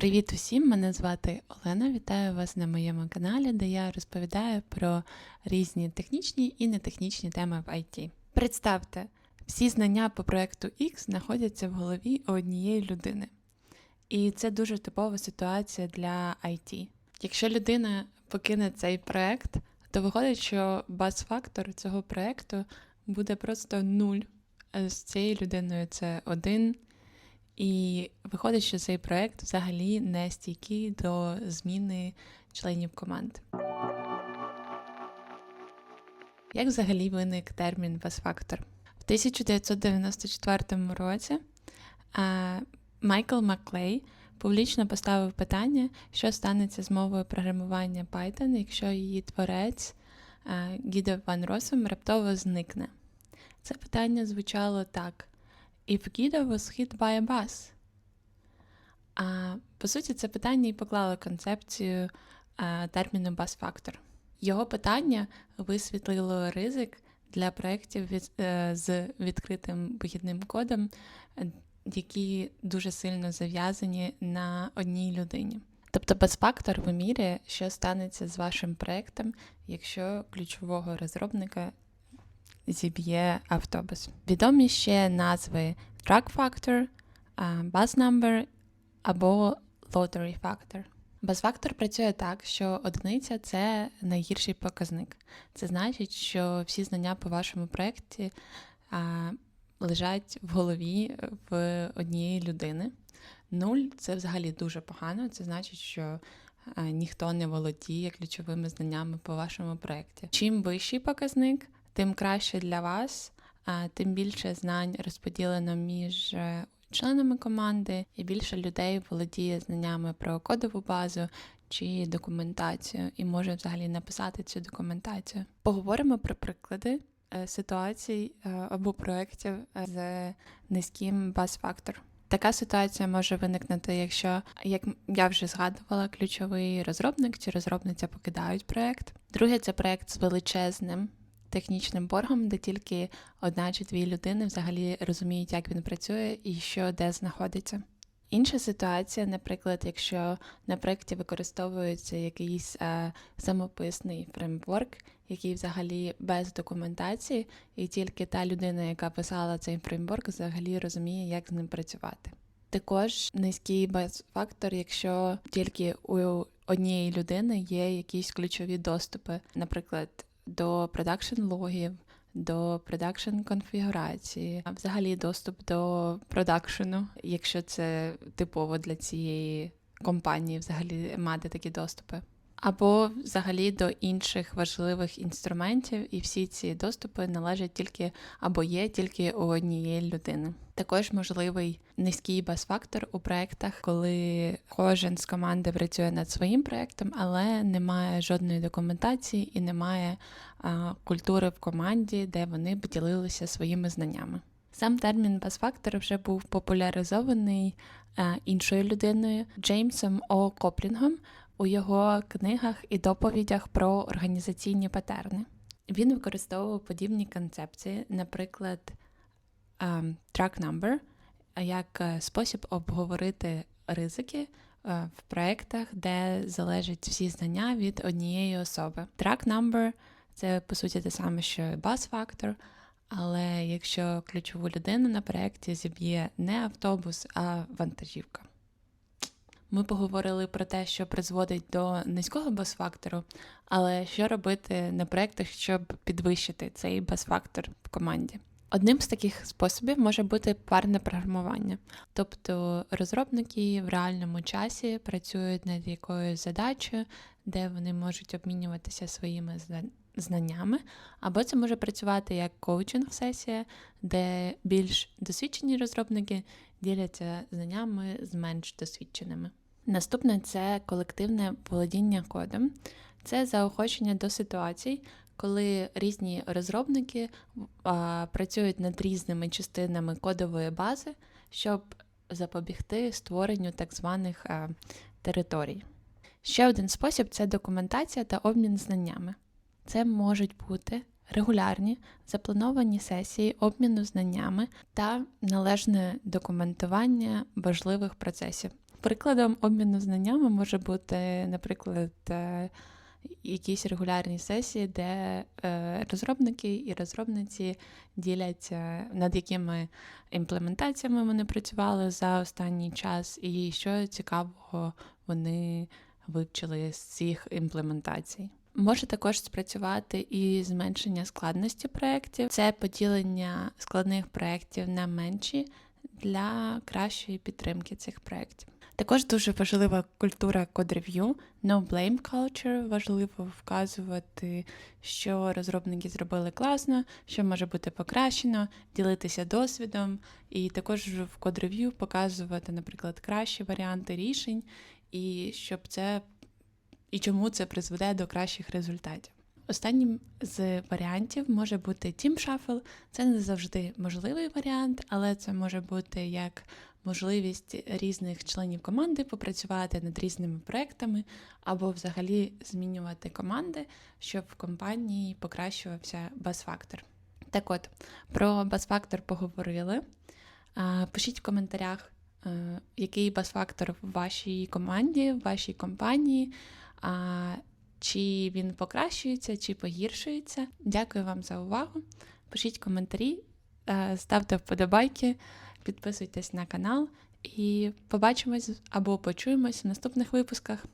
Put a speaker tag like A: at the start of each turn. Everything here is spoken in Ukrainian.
A: Привіт усім! Мене звати Олена. Вітаю вас на моєму каналі, де я розповідаю про різні технічні і нетехнічні теми в IT. Представте, всі знання по проекту X знаходяться в голові однієї людини. І це дуже типова ситуація для IT. Якщо людина покине цей проект, то виходить, що бас-фактор цього проекту буде просто нуль. З цією людиною це один. І виходить, що цей проект взагалі не стійкий до зміни членів команд. Як взагалі виник термін бас-фактор? В 1994 році Майкл Маклей публічно поставив питання, що станеться з мовою програмування Python, якщо її творець а, Гідо Ван Росом раптово зникне. Це питання звучало так: If Guido was hit by a bus? А по суті, це питання і поклало концепцію а, терміну бас-фактор. Його питання висвітлило ризик для проєктів від, е, з відкритим вихідним кодом, які дуже сильно зав'язані на одній людині. Тобто бас-фактор вимірює, що станеться з вашим проєктом, якщо ключового розробника зіб'є автобус. Відомі ще назви Track Factor, Bus Number або Lottery Factor. Баз-фактор працює так, що одиниця це найгірший показник. Це значить, що всі знання по вашому проєкті лежать в голові в однієї людини. Нуль це взагалі дуже погано. Це значить, що ніхто не володіє ключовими знаннями по вашому проєкті. Чим вищий показник, тим краще для вас, тим більше знань розподілено між е, членами команди, і більше людей володіє знаннями про кодову базу чи документацію, і може взагалі написати цю документацію. Поговоримо про приклади е, ситуацій е, або проєктів з низьким бас-фактор. Така ситуація може виникнути, якщо, як я вже згадувала, ключовий розробник чи розробниця покидають проєкт. Друге, це проєкт з величезним технічним боргом, де тільки одна чи дві людини взагалі розуміють, як він працює і що де знаходиться. Інша ситуація, наприклад, якщо на проєкті використовується якийсь е, самописний фреймворк, який взагалі без документації, і тільки та людина, яка писала цей фреймворк, взагалі розуміє, як з ним працювати. Також низький бас-фактор, якщо тільки у однієї людини є якісь ключові доступи, наприклад, до продакшн логів, до продакшн конфігурації, а взагалі доступ до продакшену, якщо це типово для цієї компанії, взагалі мати такі доступи. Або взагалі до інших важливих інструментів, і всі ці доступи належать тільки або є тільки у однієї людини. Також можливий низький бас-фактор у проєктах, коли кожен з команди працює над своїм проєктом, але немає жодної документації і немає а, культури в команді, де вони б ділилися своїми знаннями. Сам термін бас-фактор вже був популяризований іншою людиною Джеймсом О. Коплінгом у його книгах і доповідях про організаційні патерни. Він використовував подібні концепції, наприклад, ем, track number, як е, спосіб обговорити ризики е, в проєктах, де залежать всі знання від однієї особи. Track number – це по суті те саме, що і factor, але якщо ключову людину на проєкті зіб'є не автобус, а вантажівка. Ми поговорили про те, що призводить до низького бас-фактору, але що робити на проєктах, щоб підвищити цей бас-фактор в команді. Одним з таких способів може бути парне програмування, тобто розробники в реальному часі працюють над якоюсь задачею, де вони можуть обмінюватися своїми знаннями, або це може працювати як коучинг-сесія, де більш досвідчені розробники діляться знаннями з менш досвідченими. Наступне це колективне володіння кодом, це заохочення до ситуацій, коли різні розробники а, працюють над різними частинами кодової бази, щоб запобігти створенню так званих а, територій. Ще один спосіб це документація та обмін знаннями. Це можуть бути регулярні заплановані сесії обміну знаннями та належне документування важливих процесів. Прикладом обміну знаннями може бути, наприклад, е, якісь регулярні сесії, де е, розробники і розробниці діляться, над якими імплементаціями вони працювали за останній час, і що цікавого вони вивчили з цих імплементацій. Може також спрацювати і зменшення складності проєктів. Це поділення складних проєктів на менші для кращої підтримки цих проєктів. Також дуже важлива культура код-рев'ю, no blame culture. Важливо вказувати, що розробники зробили класно, що може бути покращено, ділитися досвідом, і також в код-рев'ю показувати, наприклад, кращі варіанти рішень, і щоб це і чому це призведе до кращих результатів. Останнім з варіантів може бути Team Shuffle. Це не завжди можливий варіант, але це може бути як можливість різних членів команди попрацювати над різними проектами або взагалі змінювати команди, щоб в компанії покращувався бас-фактор. Так от, про бас-фактор поговорили. Пишіть в коментарях, е, який бас-фактор в вашій команді, в вашій компанії. Чи він покращується, чи погіршується. Дякую вам за увагу. Пишіть коментарі, е, ставте вподобайки, підписуйтесь на канал і побачимось або почуємось в наступних випусках.